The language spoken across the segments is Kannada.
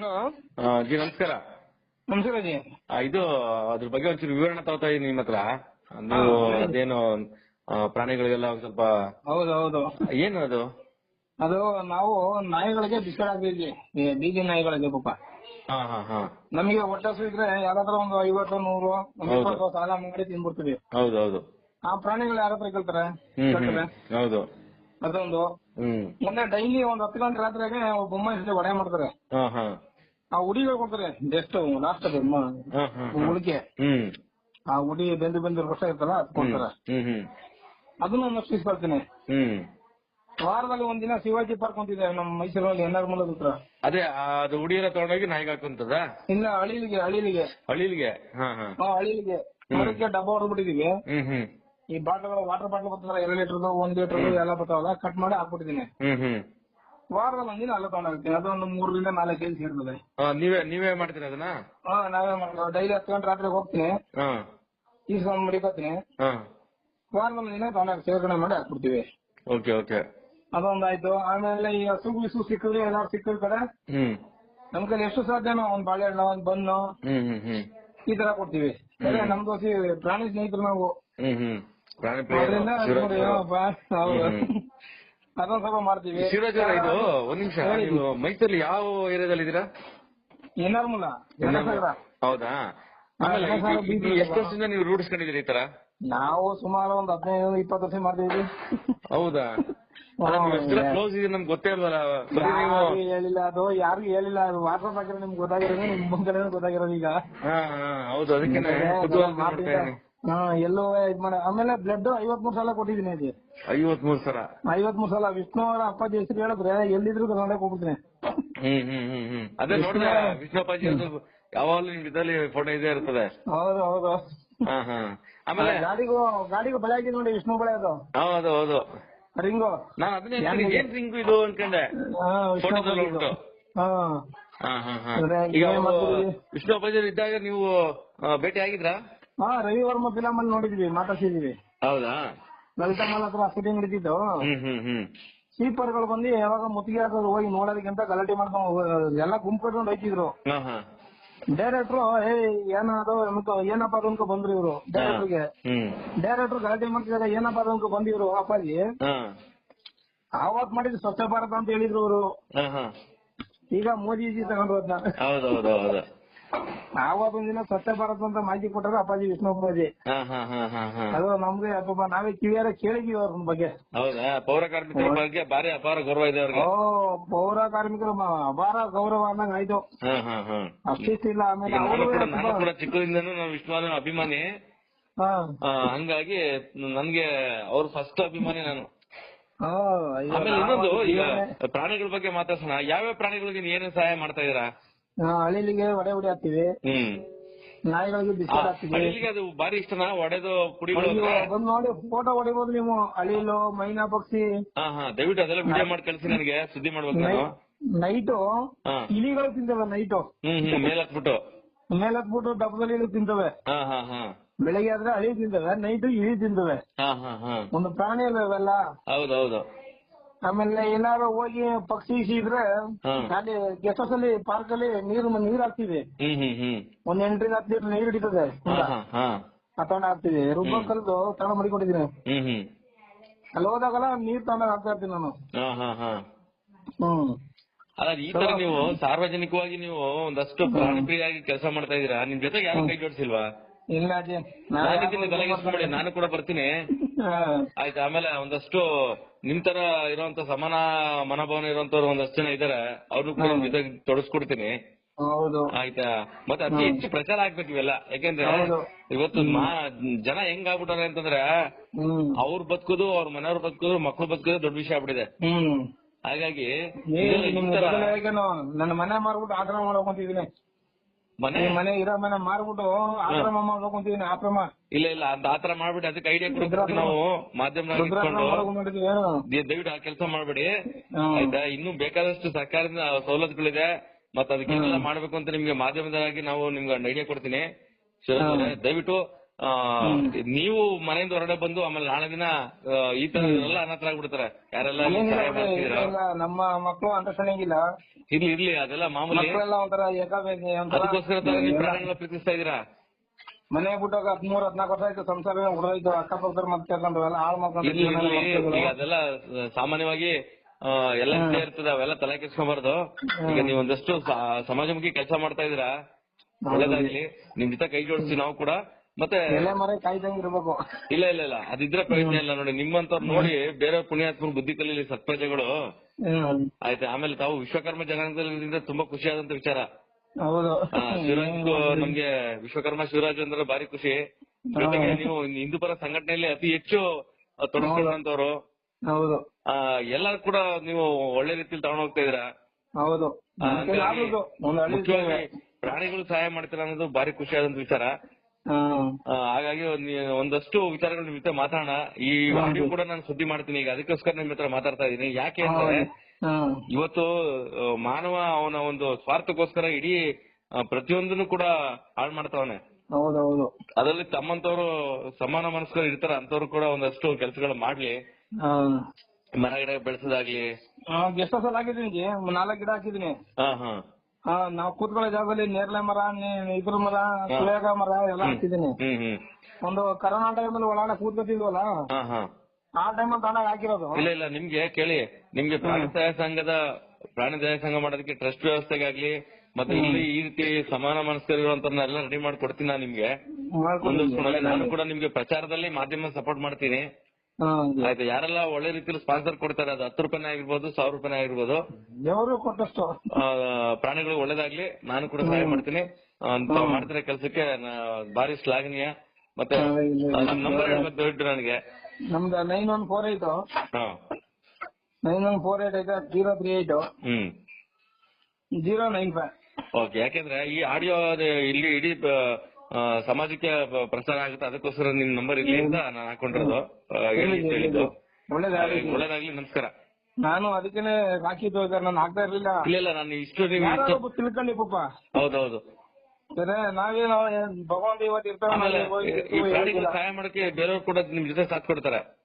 ಹಲೋ. ಆ, ಜಿ ನಮಸ್ಕಾರ. ನಮಸ್ಕಾರ ಜಿ ಆ, ಇದು ಅದ್ರ ಬಗ್ಗೆ ಒಂಚೂರು ವಿವರಣೆ ತಗೋತಾ ಇದೀನಿ ನಿಮ್ಮ ಹತ್ರ. ನೀವು ಅದೇನು ಆ, ಪ್ರಾಣಿಗಳಿಗೆಲ್ಲ ಒಂದ್ ಸ್ವಲ್ಪ ಹೌದು ಹೌದು. ಏನು ಅದು? ಅದು ನಾವು ನಾಯಿಗಳಿಗೆ ಬಿಸ್ಕೆಟ್ ಹಾಕ್ತಿದ್ವಿ ಈ ಬೀದಿ ನಾಯಿಗಳಿಗೆ ಪಾಪ. ಹಾ ಹಾ ಹಾ. ನಮಗೆ ಹೊಟ್ಟೆ ಇದ್ರೆ ಯಾರಾದ್ರೂ ಒಂದು ಐವತ್ತು ನೂರು ಒಂದು ಹೌದು. ಇಪ್ಪತ್ತು ಸಾಲ ಮಾಡಿ ತಿನ್ಬಿಡ್ತೀವಿ. ಹೌದು ಹೌದು. ಆ ಪ್ರಾಣಿಗಳು ಯಾರತ್ರ ಕೇಳ್ತಾರೆ? ಹ್ಮ್ ಹ್ಮ್ ಹೌದು. ಅದೊಂದು. ಮೊನ್ನೆ ಡೈಲಿ ಒಂದ್ ಹತ್ತು ಗಂಟೆ ರಾತ್ರಿಗೆ ಬೊಮ್ಮ ಜೊತೆ ಒಡೆ ಮಾಡ್ತಾರೆ. ಹಾ ಹಾ. ಆ ಉಡಿಗಳು ಕೊಡ್ತಾರೆ ಎಷ್ಟು ಲಾಸ್ಟ್ ಅದು ಆ ಉಡಿ ಬೆಂದು ಬೆಂದು ರಸ ಇರ್ತಲ್ಲ ಅದು ಕೊಡ್ತಾರೆ ಹ್ಮ್ ಅದನ್ನ ಒಂದಷ್ಟು ಇಸ್ಕೊಳ್ತೀನಿ ವಾರದಲ್ಲಿ ಒಂದಿನ ಶಿವಾಜಿ ಪಾರ್ಕ್ ಅಂತಿದೆ ನಮ್ಮ ಮೈಸೂರಲ್ಲಿ ಎನ್ಆರ್ ಮೂಲದ ಹತ್ರ. ಅದೇ ಆ, ಅದು ಉಡಿಯರ ತಗೊಂಡೋಗಿ ನಾಯಿಗೆ ಹಾಕುವಂತದ? ಇಲ್ಲ ಅಳಿಲಿಗೆ ಅಳಿಲಿಗೆ ಅಳಿಲಿಗೆ ಅಳಿಲಿಗೆ ಮರಕ್ಕೆ ಡಬ್ಬ ಹೊಡೆದ್ಬಿಟ್ಟಿದೀವಿ. ಈ ಬಾಟಲ್ ವಾಟರ್ ಬಾಟಲ್ ಬರ್ತಾರ ಎರಡು ಲೀಟರ್ದು ಒಂದ್ ಲೀಟರ್ ಎಲ್ಲ ಬರ್ತಾವಲ್ಲ ಕಟ್ ಮಾಡಿ ಹಾಕ್ಬಿಟ್ಟಿದೀನಿ. ವಾರದಲ್ಲಿ ಒಂದಿನ ಅಲ್ಲ ತಗೊಂಡೋಗ್ತೀನಿ. ಅದೊಂದು ಮೂರರಿಂದ ನಾಲ್ಕು ಕೆಜಿ ಸೇರ್ತದೆ. ಆ, ನೀವೇ ನೀವೇ ಮಾಡ್ತೀರಾ ಅದನ್ನ? ಹಾ ನಾವೇ ಡೈಲಿ ಹತ್ತು ಗಂಟೆ ರಾತ್ರಿ ಹೋಗ್ತೀನಿ. ಹಾ. ಈಸ್ಕೊಂಡ್ ಮಡಿಕೋತೀನಿ ಹಾ. ವಾರದಲ್ಲಿ ಒಂದಿನ ತಗೊಂಡೋಗಿ ಸೇರ್ಕಣೆ ಮಾಡಿ ಹಾಕ್ಬಿಡ್ತೀವಿ. Okay okay. ಅದೊಂದಾಯ್ತು. ಆಮೇಲೆ ಈ ಹಸು ಬಿಸು ಸಿಕ್ಕಿದ್ರೆ ಏನಾದ್ರು ಸಿಕ್ಕಿದ ಕಡೆ ಹ್ಮ್. ನಮ್ ಕೈಲಿ ಎಷ್ಟು ಸಾಧ್ಯನೋ ಒಂದ್ ಬಾಳೆಹಣ್ಣು ಒಂದ್ ಬನ್ನು ಹ್ಮ್ ಹ್ಮ್ ಹ್ಮ್. ಈ ತರ ಕೊಡ್ತೀವಿ. ನಮ್ ನಮ್ದು ಸಿ- ಪ್ರಾಣಿ ಸ್ನೇಹಿತರು ನಾವು. ಹ್ಮ್ ಹ್ಮ್. ಪ್ರಾಣಿ ಪ್ರಿಯ, ಅದರಿಂದ ಶಿವರಾಜ್ ನೋಡಿ, ಅವರು. ಬಾ, ಹೌದು. ಹ್ಮ್, ಹ್ಮ್. ಅದೊಂದ್ ಸ್ವಲ್ಪ ಮಾಡ್ತೀವಿ. ಶಿವರಾಜ್ ಅವರೇ, ಇದು ಒಂದ್ ನಿಮಿಷ ಹೇಳಿ. ನೀವು ಮೈಸೂರಲ್ಲಿ ಯಾವ ಏರಿಯಾದಲ್ಲಿ ಇದ್ದೀರಾ ಏನಾರು ಮೂಲ ಜನಸಾಗರ. ಹೌದಾ? ಆಮೇಲೆ ಹಾ, ಇದು- ಇದು ಬೀದಿ ಎಷ್ಟು ವರ್ಷದಿಂದ ನೀವು ರೂಢಿಸ್ಕೊಂಡಿದ್ದೀರಿ ಈ ತರ? ನಾವು ಸುಮಾರು ಒಂದ್ ಹದಿನೈದು ಇಪ್ಪತ್ತು ವರ್ಷ ಮಾಡ್ತಿದ್ವಿ ಹೌದಾ? ಹಾ, ಕ್ಲೋಸ್ ಇದೆ ನಮ್ಗೆ ಗೊತ್ತೇ ಇಲ್ವಲ್ಲ? ಬರೀ ನೀವು ಯಾರಿಗೂ ಹೇಳಿಲ್ಲ ಅದು ಯಾರಿಗೂ ಹೇಳಿಲ್ಲ ಅದು ವಾಟ್ಸಪ್ ಹಾಕಿದ್ರೆ ನಿಮ್ಗೆ ಗೊತ್ತಾಗಿರೋದು ನಿಮ್ ಮುಂದೆ ಗೊತ್ತಾಗಿರೋದು ಈಗ. ಹಾ ಹಾ ಹೌದು ಅದಕ್ಕೆ ಕುತೂಹಲ. ಹಾ ಎಲ್ಲೋ ಇದ್ ಮಾಡ ಆಮೇಲೆ ಬ್ಲಡ್ ಐವತ್ಮೂರು ಸಲ ಕೊಟ್ಟಿದ್ದೀನಿ ಮೂರ್ ಸಲ? ಐವತ್ ಐವತ್ಮೂರು ಸಲ. ವಿಷ್ಣು ಅವರ ಅಪ್ಪಾಜಿ ಹೆಸರು ಹೇಳಿದ್ರೆ ಎಲ್ಲಿದ್ರು ಕರ್ನಾಟಕ ಹೋಗ್ಬಿಡ್ತೀನಿ. ಹ್ಮ್ ಹ್ಮ್ ಹ್ಮ್ ಹ್ಮ್. ಅದೇ ನೋಡಿದ್ರೆ ವಿಷ್ಣುಪ್ಪಾಜಿ ಅದು ಯಾವಾಗ್ಲೂ ನಿಮ್ ಇದ್ರಲ್ಲಿ ಫೋಟೋ ಇದೇ ಇರ್ತದೆ. ಹೌದು ಹೌದು. ಹಾ ಹಾ. ಆಮೇಲೆ ಗಾಡಿಗೂ ಗಾಡಿಗೂ ಬಳೆ ಆಗಿದೆ ನೋಡಿ ವಿಷ್ಣು ಬಳೆ ಅದು. ಹೌದು ಹೌದು. ರಿಂಗು. ನಾನು ಅದನ್ನೇ ಏನ್ ರಿಂಗು ಇದು ಅನ್ಕೊಂಡೆ? ವಿಷ್ಣು ಫೋಟೋದಲ್ಲಿ ಹಾ. ಹಾ ಹಾ ಹಾ. ಈಗ ವಿಷ್ಣು ಅಪ್ಪಾಜಿ ಇದ್ದಾಗ ನೀವು ಭೇಟಿ ಆಗಿದ್ರಾ? ಹಾ ರವಿವರ್ಮ ಫಿಲಮ್ ಅಲ್ಲಿ ನೋಡಿದ್ವಿ ಮಾತಾಡ್ಸಿದೀವಿ. ಹೌದಾ? ಲಲಿತಾ ಮಾಲ್ ಹತ್ರ ಶೂಟಿಂಗ್ ನಡೀತಿತ್ತು. ಹ್ಮ್ ಹ್ಮ್ ಹ್ಮ್. ಸ್ವೀಪರ್ಗಳು ಬಂದು ಯಾವಾಗ ಮುತ್ತಿಗೆ ಹಾಕೋದು ಹೋಗಿ ನೋಡೋದಕ್ಕಿಂತ ಗಲಾಟೆ ಮಾಡ್ಕೊಂಡು ಎಲ್ಲ ಗುಂಪು ಕಟ್ಕೊಂಡು ಹೋಯ್ತಿದ್ರು. ಹಾ ಹಾ. ಡೈರೆಕ್ಟ್ರು ಏ ಏನಾದ್ರು ಅನ್ಕೊ ಏನಪ್ಪ ಅದು ಅನ್ಕೊ ಬಂದ್ರು ಇವ್ರು. ಡೈರೆಕ್ಟರ್ಗೆ ಹ್ಮ್. ಡೈರೆಕ್ಟರ್ ಗಲಾಟೆ ಮಾಡ್ತಿದಾರೆ ಏನಪ್ಪ ಅದು ಅನ್ಕೊ ಬಂದಿದ್ರು ಅಪ್ಪಾಜಿ ಹಾ. ಆವತ್ ಮಾಡಿದ್ರು ಸ್ವಚ್ಛ ಭಾರತ ಅಂತ ಹೇಳಿದ್ರು ಅವರು ಹಾ ಹಾ. ಈಗ ಮೋದಿಜಿ ತಗೊಂಡು ಹೋದ್ನ. ಹೌದು ಹೌದು. ಹೌದು ಅದೊಂದ್ ದಿನ ಸ್ವಚ್ಛ ಭಾರತ ಅಂತ ಮಾಹಿತಿ ಕೊಟ್ಟರು ಅಪ್ಪಾಜಿ ವಿಷ್ಣು ಅಪ್ಪಾಜಿ. ಹಾ ಹಾ ಹಾ ಹಾ ಹಾ. ಅದು ನಮ್ಗೆ ಪಾಪ ನಾವೇ ಕಿವಿಯಾರ ಕೇಳಿದೀವಿ ಅವ್ರ ಬಗ್ಗೆ. ಹೌದಾ? ಪೌರ ಕಾರ್ಮಿಕರ ಬಗ್ಗೆ ಭಾರಿ ಅಪಾರ ಗೌರವ ಇದೆ ಅವ್ರಿಗೆ. ಓ ಪೌರ ಕಾರ್ಮಿಕರು ಅಪಾರ ಗೌರವ ಅನ್ನಂಗ್ ಆಯ್ತು. ಅಷ್ಟಿಷ್ಟಿಲ್ಲ ಆಮೇಲೆ ನಾನು ಕೂಡ ಚಿಕ್ಕದಿಂದನೂ ನಾನು ವಿಷ್ಣುವರ್ಧನ್ ಅಭಿಮಾನಿ. ಹಂಗಾಗಿ ನನ್ಗೆ ಅವ್ರ ಫಸ್ಟ್ ಅಭಿಮಾನಿ ನಾನು. ಆಮೇಲೆ ಇನ್ನೊಂದು ಈಗ ಪ್ರಾಣಿಗಳ ಬಗ್ಗೆ ಮಾತಾಡ್ಸೋಣ. ಯಾವ್ಯಾವ ಪ್ರಾಣಿಗಳಿಗೆ ಏನೇನ್ ಸಹಾಯ ಮಾಡ್ತಾ ಇದೀರಾ ಅಳಿಲಿಗೆ ಒಡೆ ಹೊಡಿ ಹಾಕ್ತಿವಿ. ಹ್ಮ್. ನಾಯಿಗಳಿಗೆ ಬಿಸ್ಕೆಟ್ ಹಾಕ್ತಿವಿ. ಹಳ್ಳಿಗೆ ಅದು ಬಾರಿ ಇಷ್ಟನಾ ಒಡೆದು ಅಂದ್ರೆ? ಬಂದ್ ನೋಡಿ ಫೋಟೋ ಹೊಡಿಬೋದು ನೀವು ಅಳಿಲು ಮೈನಾ ಪಕ್ಷಿ. ಹಾ ಹಾ ದಯವಿಟ್ಟು ಅದೆಲ್ಲ ವಿಡಿಯೋ ಮಾಡಿ ಕಳಿಸಿ ನನಗೆ ಸುದ್ದಿ ಮಾಡ್ಬೇಕು ನಾನು. ನೈಟು ಇಲಿಗಳು ತಿಂತವೆ ನೈಟು. ಹ್ಮ್ ಹ್ಮ್ ಮೇಲ್ ಹತ್ಬಿಟ್ಟು ಮೇಲೆ ಹತ್ಬಿಟ್ಟು ಡಬ್ಬದಲ್ಲಿ ಇಳಿ ತಿಂತವೆ ಬೆಳಿಗ್ಗೆ ಆದ್ರೆ ಅಳಿ ತಿಂತವೆ ನೈಟು ಇಳಿ ತಿಂತವೆ. ಒಂದು ಪ್ರಾಣಿ ಅಲ್ಲ ಇವೆಲ್ಲ? ಹೌದೌದು ಆಮೇಲೆ ಏನಾದ್ರು ಹೋಗಿ ಪಕ್ಷಿ ಇದ್ರೆ. ಅಲ್ಲಿ ಗೆಸ್ಟ್ ಹೌಸ್ ಅಲ್ಲಿ ಪಾರ್ಕ್ ಅಲ್ಲಿ ನೀರು ನೀರ್ ಹಾಕ್ತಿವಿ ಒಂದ್ ಎಂಟರಿಂದ ಹತ್ತು ಲೀಟರ್ ನೀರ್ ಹಿಡಿತದೆ. ಆ ತಗೊಂಡ್ ಹಾಕ್ತಿವಿ. ರುಬ್ಬ ಕಲ್ದು ತಗೊಂಡ್ ಮಡಿಕೊಂಡಿದ್ದೀನಿ. ಅಲ್ಲಿ ಹೋದಾಗಲ್ಲ ನೀರ್ ತಗೊಂಡ್ ಹಾಕ್ತಾ ಇರ್ತೀನಿ ನಾನು. ಹ್ಮ್. ಅಲ್ಲ ಈ ತರ ನೀವು ಸಾರ್ವಜನಿಕವಾಗಿ ನೀವು ಒಂದಷ್ಟು ಪ್ರಾಣಪ್ರಿಯಾಗಿ ಕೆಲಸ ಮಾಡ್ತಾ ಇದೀರಾ ನಿಮ್ ಜೊತೆ ಯಾರು ಕೈ ಜೋಡಿಸಿಲ್ವಾ? ಇಲ್ಲ ಅಜಯ್ ನಾನು ಕೂಡ ಬರ್ತೀನಿ. ಆಯ್ತಾ ಆಮೇಲೆ ಒಂದಷ್ಟು ನಿಮ್ ತರ ಇರುವಂತ ಸಮಾನ ಮನೋಭಾವನೆ ಇರುವಂತವ್ರು ಒಂದಷ್ಟು ಜನ ಇದಾರೆ ಅವ್ರನ್ನು ಕೂಡ ನಿಮ್ ತೊಡಸ್ಕೊಡ್ತೀನಿ. ಹೌದು. ಆಯ್ತಾ? ಮತ್ತೆ ಅತಿ ಹೆಚ್ಚು ಪ್ರಚಾರ ಆಗ್ಬೇಕು ಇವೆಲ್ಲ. ಯಾಕೆಂದ್ರೆ ಇವತ್ತು ಜನ ಹೆಂಗ್ ಆಗ್ಬಿಟ್ಟಾರೆ ಅಂತಂದ್ರೆ ಅವ್ರ ಬದುಕೋದು ಅವ್ರ ಮನೆಯವ್ರ ಬದುಕುದು ಮಕ್ಳು ಬದುಕುದು ದೊಡ್ಡ ವಿಷಯ ಆಗ್ಬಿಟ್ಟಿದೆ. ಹಾಗಾಗಿ ನನ್ನ ಮನೆ ಮಾರ್ಬಿಟ್ಟು ಆತರ ಮಾಡ್ಕೊಂತಿದೀನಿ ಮನೆ? ಮನೆ ಇರೋ ಮನೆ ಮಾರ್ಬಿಟ್ಟು ಆಕ್ರಮ ಮಾಡ್ಕೊಂತಿದೀನಿ ಆಕ್ರಮ ಇಲ್ಲ ಇಲ್ಲ ಅಂತ ಆತರ ಮಾಡ್ಬಿಟ್ಟು ಅದಕ್ಕೆ ಐಡಿಯಾ ಕೊಡ್ತೀವಿ ನಾವು ಮಾಧ್ಯಮದಾಗ ಇಟ್ಕೊಂಡು ದಯವಿಟ್ಟು ಆ ಕೆಲಸ ಮಾಡ್ಬೇಡಿ. ಆಯ್ತಾ? ಇನ್ನು ಬೇಕಾದಷ್ಟು ಸರ್ಕಾರದಿಂದ ಸವಲತ್ತುಗಳಿದೆ. ಮತ್ತೆ ಅದಕ್ಕೆಲ್ಲ ಮಾಡ್ಬೇಕು ಅಂತ ನಿಮ್ಗೆ ಮಾಧ್ಯಮದಾಗಿ ನಾವು ನಿಮ್ಗೆ ಐಡಿಯಾ ಕೊಡ್ತೀನಿ. ದಯವಿಟ್ಟು ನೀವು ಮನೆಯಿಂದ ಹೊರಗಡೆ ಬಂದು ಆಮೇಲೆ ನಾಳೆ ದಿನ ಈ ತರ ಅನಾಥರ ಆಗ್ಬಿಡ್ತಾರೆ. ಯಾರೆಲ್ಲ ನಮ್ಮ ಮಕ್ಕಳು ಅಂಡರ್ಸ್ಟ್ಯಾಂಡಿಂಗ್ ಇಲ್ಲ ಇರ್ಲಿ ಇರ್ಲಿ ಅದೆಲ್ಲ ಮಾಮೂಲಿ. ಮಕ್ಕಳೆಲ್ಲ ಒಂಥರ ಏಕಾಬೇಕಿ ಒಂಥರ ಅದಕ್ಕೋಸ್ಕರ ಪ್ರಾಣಿಗಳನ್ನ ಪ್ರೀತಿಸ್ತಾ ಇದೀರಾ ಮನೆ ಬಿಟ್ಟಾಗ ಹದಿಮೂರ್ ಹದಿನಾಲ್ಕು ವರ್ಷ ಆಯ್ತು ಸಂಸಾರ ಉಳಿದೋಯ್ತು ಅಕ್ಕಪಕ್ಕದ ಮತ್ತೆ ಕೇಳ್ಕೊಂಡು ಎಲ್ಲ ಹಾಳು ಮಾಡ್ಕೊಂಡು ಅದೆಲ್ಲ ಸಾಮಾನ್ಯವಾಗಿ ಆ, ಎಲ್ಲ ಇರ್ತದೆ ಅವೆಲ್ಲ ತಲೆ ಕೆಸ್ಕೊಬಾರ್ದು ಈಗ ನೀವು ಒಂದಷ್ಟು ಸಮಾಜಮುಖಿ ಕೆಲಸ ಮಾಡ್ತಾ ಇದೀರಾ ಒಳ್ಳೇದಾಗ್ಲಿ. ನಿಮ್ ಜೊತೆ ಕೈ ಜೋಡಿಸ್ತೀವಿ ನಾವು ಕೂಡ. ಮತ್ತೆ ಕಾಯ್ದಂಗ್ ಇರ್ಬೇಕು. ಇಲ್ಲ ಇಲ್ಲ ಇಲ್ಲ. ಅದಿದ್ರೆ ಪ್ರಯೋಜನ ಇಲ್ಲ ನೋಡಿ. ನಿಮ್ಮಂತವ್ರು ನೋಡಿ ಬೇರೆ ಪುಣ್ಯಾತ್ಮರು ಬುದ್ಧಿ ಕಲೀಲಿ ಸತ್ಪ್ರಜೆಗಳು. ಆಯ್ತು ಆಮೇಲೆ ತಾವು ವಿಶ್ವಕರ್ಮ ಜನಾಂಗದಲ್ಲಿ ತುಂಬಾ ಖುಷಿಯಾದಂತ ವಿಚಾರ. ಹೌದು. ನಮ್ಗೆ ವಿಶ್ವಕರ್ಮ ಶಿವರಾಜ್ ಅಂದ್ರೆ ಭಾರಿ ಖುಷಿ. ಜೊತೆಗೆ ನೀವು ಹಿಂದೂ ಪರ ಸಂಘಟನೆಯಲ್ಲಿ ಅತಿ ಹೆಚ್ಚು ತೊಡಗಿಸಿರುವಂತವ್ರು ಹೌದು. ಎಲ್ಲರೂ ಕೂಡ ನೀವು ಒಳ್ಳೆ ರೀತಿಯಲ್ಲಿ ತಗೊಂಡ್ ಹೋಗ್ತಾ ಇದೀರಾ ಹೌದು. ಪ್ರಾಣಿಗಳು ಸಹಾಯ ಮಾಡ್ತೀರಾ ಅನ್ನೋದು ಭಾರಿ ಆದಂತ ವಿಚಾರ. ಹಾಗಾಗಿ ಒಂದಷ್ಟು ವಿಚಾರಗಳು ಜೊತೆ ಮಾತಾಡೋಣ. ಈ ವಿಡಿಯೋ ಕೂಡ ನಾನು ಸುದ್ದಿ ಮಾಡ್ತೀನಿ ಈಗ ಅದಕ್ಕೋಸ್ಕರ ನಿಮ್ ಹತ್ರ ಮಾತಾಡ್ತಾ ಇದೀನಿ ಯಾಕೆ ಅಂದ್ರೆ ಇವತ್ತು ಮಾನವ ಅವನ ಒಂದು ಸ್ವಾರ್ಥಕ್ಕೋಸ್ಕರ ಇಡೀ ಪ್ರತಿಯೊಂದನ್ನು ಕೂಡ ಹಾಳು ಮಾಡ್ತಾವನೆ. ಹೌದೌದು. ಅದರಲ್ಲಿ ತಮ್ಮಂತವ್ರು ಸಮಾನ ಮನಸ್ಕರು ಇರ್ತಾರ ಅಂತವ್ರು ಕೂಡ ಒಂದಷ್ಟು ಕೆಲಸಗಳು ಮಾಡ್ಲಿ. ಮರ ಗಿಡ ಬೆಳೆಸೋದಾಗ್ಲಿ. ಎಷ್ಟೋ ಸಲ ಹಾಕಿದೀನಿ ನಾಲ್ಕು ಗಿಡ ಹಾಕಿದೀನಿ ಹಾ ನಾವ್ ಕೂತ್ಕೊಳ್ಳೋ ಜಾಗದಲ್ಲಿ ನೇರಳೆ ಮರ ನೆ- ಇದ್ರ ಮರ ಸುಳೇಗ ಮರ ಎಲ್ಲ ಹಾಕಿದೀನಿ ಹ್ಮ್ ಹ್ಮ್ ಒಂದು ಕರೋನಾ ಟೈಮಲ್ಲಿ ಒಳಗಡೆ ಕೂತ್ಕೊತಿದ್ವಲ್ಲ? ಹಾ ಹಾ. ಆ ಟೈಮ್ ತಾನಾಗ ಹಾಕಿರೋದು? ಇಲ್ಲ ಇಲ್ಲ ನಿಮ್ಗೆ ಕೇಳಿ. ನಿಮ್ಗೆ ಪ್ರಾಣಿ ದಯಾ ಸಂಘದ ಪ್ರಾಣಿ ದಯಾ ಸಂಘ ಮಾಡೋದಕ್ಕೆ ಟ್ರಸ್ಟ್ ವ್ಯವಸ್ಥೆಗಾಗ್ಲಿ ಮತ್ತೆ ಇಲ್ಲಿ ಈ ರೀತಿ ಸಮಾನ ಮನಸ್ಕರಿರುವಂತಲ್ಲ ರೆಡಿ ಮಾಡಿ ಕೊಡ್ತೀನಿ ನಾನು ನಿಮ್ಗೆ. ಒಂದು ಮುಂದೆ ನಾನು ಕೂಡ ನಿಮ್ಗೆ ಪ್ರಚಾರದಲ್ಲಿ ಮಾಧ್ಯಮ ಸಪೋರ್ಟ್ ಮಾಡ್ತೀನಿ. ಆಯ್ತು ಯಾರೆಲ್ಲ ಒಳ್ಳೆ ರೀತಿಯಲ್ಲಿ ಸ್ಪಾನ್ಸರ್ ಕೊಡ್ತಾರೆ ಅದು ಹತ್ತು ರೂಪಾಯಿ ಆಗಿರ್ಬೋದು ಸಾವಿರ ರೂಪಾಯಿ ಆಗಿರ್ಬೋದು. ದೇವರು ಕೊಟ್ಟಷ್ಟು. ಆ, ಪ್ರಾಣಿಗಳು ಒಳ್ಳೇದಾಗ್ಲಿ. ನಾನು ಕೂಡ ಸಹಾಯ ಮಾಡ್ತೀನಿ. ಅಂತ ತಾವು ಮಾಡ್ತಿರೋ ಕೆಲಸಕ್ಕೆ ಭಾರಿ ಶ್ಲಾಘನೀಯ. ಮತ್ತೆ ನಂಬರ್ ಹೇಳ್ಬೇಕು ದಯವಿಟ್ಟು ನನಗೆ. ನಮ್ದು nine one four eight nine one four eight ಐತೆ zero three eight zero nine five. Okay ಯಾಕೆಂದ್ರೆ ಈ ಆಡಿಯೋ ಇಲ್ಲಿ ಇಡೀ ಸಮಾಜಕ್ಕೆ ಪ್ರಸಾರ ಆಗುತ್ತೆ. ಅದಕ್ಕೋಸ್ಕರ ನಿಮ್ ನಂಬರ್ ಅಂತ ನಾನು ಹಾಕೊಂಡಿರೋದು. ಹೇಳಿದ್ದು. ಒಳ್ಳೇದಾಗಲಿ. ಒಳ್ಳೇದಾಗ್ಲಿ ನಮಸ್ಕಾರ. ನಾನು ಅದಕ್ಕೇನೆ ಹಾಕಿದ್ದು ನಾನು ಹಾಕ್ತಾ ಇರ್ಲಿಲ್ಲ. ಇಲ್ಲ ಇಲ್ಲ ನಾನು ಇಷ್ಟು ತಿಳ್ಕೊಂಡಿ ಪಾಪ. ಹೌದೌದು. ಸರಿ ನಾವೇನು ಭಗವಂತ ಇವತ್ತು ಇರ್ತಾವ ಸಹಾಯ ಮಾಡಕ್ಕೆ ಬೇರೆಯವ್ರು ಕೂಡ ನಿಮ್ ಜೊತೆ ಸಾಥ್ ಕೊಡ್ತಾರೆ.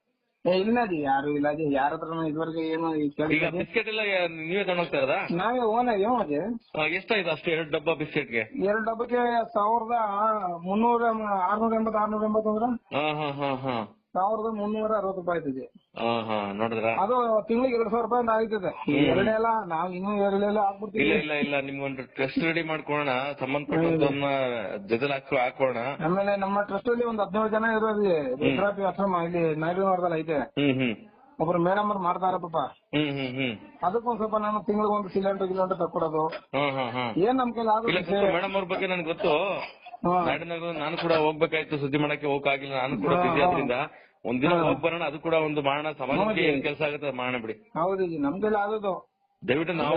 ಇಲ್ಲ ರೀ ಯಾರು ಇಲ್ಲ ಅದೇ ಯಾರ ಹತ್ರ ಇದುವರೆಗೆ ಏನು ಈಗ ಕೇಳಿಲ್ಲ ಬಿಸ್ಕೆಟ್ ಎಲ್ಲ ನೀವೇ ತಗೊಂಡೋಗ್ತಾ ಇರೋದಾ? ನಾವೇ ಓನ್ ಆಗಿ ಹೋಗಿ ಆ, ಎಷ್ಟಾಯ್ತು ಅಷ್ಟು ಎರಡು ಡಬ್ಬ ಬಿಸ್ಕೆಟ್ಗೆ? ಎರಡು ಡಬ್ಬಕ್ಕೆ ಸಾವಿರದ ಮುನ್ನೂರ ಆರ್ನೂರ ಎಂಬತ್ತು ಆರ್ನೂರ ಎಂಬತ್ತು ಅಂದ್ರೆ ಹಾ ಹಾ ಹಾ ಹಾ. ಸಾವಿರದ ಮುನ್ನೂರ ಅರವತ್ತು ರೂಪಾಯಿ ಆಯ್ತದೆ. ಹಾ ನೋಡಿದ್ರ? ಅದು ತಿಂಗಳಿಗೆ ಎರಡು ಸಾವಿರ ರೂಪಾಯಿ ಅಂತ ಆಗ್ತದೆ ಎರಡನೇ ಅಲ್ಲ ನಾವ್ ಇನ್ನೂ ಎರಡೆಲ್ಲ ಇಲ್ಲ ಹಾಕ್ಬಿಡ್ತೀವಿ ಇಲ್ಲ ಇಲ್ಲ ನಿಮ್ಗೊಂದು ಟ್ರಸ್ಟ್ ರೆಡಿ ಮಾಡ್ಕೊಳ್ಳೋಣ. ಸಂಬಂಧಪಟ್ಟ ಜೊತೆಲಿ ಹಾಕೋ ಹಾಕೋಣ. ಆಮೇಲೆ ನಮ್ಮ ಟ್ರಸ್ಟ್ ಅಲ್ಲಿ ಒಂದು ಹದಿನೇಳು ಜನ ಇರೋದು ರುದ್ರಾಪಿ ಆಶ್ರಮ ಇಲ್ಲಿ ನಾಯ್ಡುನವರದಲ್ಲಿ ಐತೆ. ಹ್ಮ್ ಹ್ಮ್. ಒಬ್ರು ಮೇಡಮ್ ಅವ್ರು ಮಾಡ್ತಾರ ಪಾಪ. ಹ್ಮ್ ಹ್ಮ್ ಹ್ಮ್. ಅದಕ್ಕೊಂದ್ ಸ್ವಲ್ಪ ನಾನು ತಿಂಗಳಿಗೆ ಒಂದು ಸಿಲಿಂಡರ್ ಗಿಲಿಂಡರ್ ತಕ್ಕೊಡೋದು. ಹಾ ಹಾ ಹಾ. ಏನ್ ನಮ್ ಕೈಲಿ ಇಲ್ಲ ಆಗುತ್ತೆ ಮೇಡಮ್ ಅವ್ರ ಬಗ್ಗೆ ನನ್ಗೆ ಗೊತ್ತು. ನಾಡಿನಾಗ ನಾನು ಕೂಡ ಹೋಗ್ಬೇಕಾಯ್ತು ಸುದ್ದಿ ಮಾಡಕ್ಕೆ ಹೋಗಕ್ಕಾಗಿಲ್ಲ ನಾನು ಕೂಡ ಬಿಸಿ ಆದ್ರಿಂದ ಒಂದಿನ ಹೋಗ್ ಬರೋಣ ಅದು ಕೂಡ ಒಂದು ಮಾಡೋಣ ಸಮಾಜಕ್ಕೆ ಏನ್ ಕೆಲಸ ಆಗುತ್ತೆ ಮಾಡೋಣ ಬಿಡಿ. ಹೌದು ಆಗೋದು. ದಯವಿಟ್ಟು ನಾವು.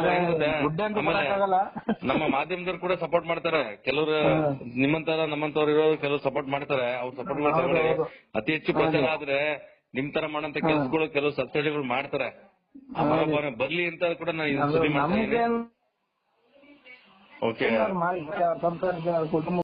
ನಮ್ಮ ಮಾಧ್ಯಮದವ್ರು ಕೂಡ ಸಪೋರ್ಟ್ ಮಾಡ್ತಾರೆ. ಕೆಲವರು ನಿಮ್ಮಂತರ ನಮ್ಮಂತವ್ರು ಇರೋರು ಕೆಲವರು ಸಪೋರ್ಟ್ ಮಾಡ್ತಾರೆ. ಅವ್ರು ಸಪೋರ್ಟ್ ಮಾಡ್ತಾರೆ. ಅತಿ ಹೆಚ್ಚು ಪ್ರಚಾರ ಆದ್ರೆ ನಿಮ್ ತರ ಮಾಡಂತ ಕೆಲಸಗಳು ಕೆಲವು ಸಬ್ಸಿಡಿಗಳು ಮಾಡ್ತಾರೆ. ಬರ್ಲಿ ಅಂತ ಕೂಡ ನಾನು ಸುದ್ದಿ ಮಾಡ್ತೀನಿ ಓಕೆ ಕುಟುಂಬ.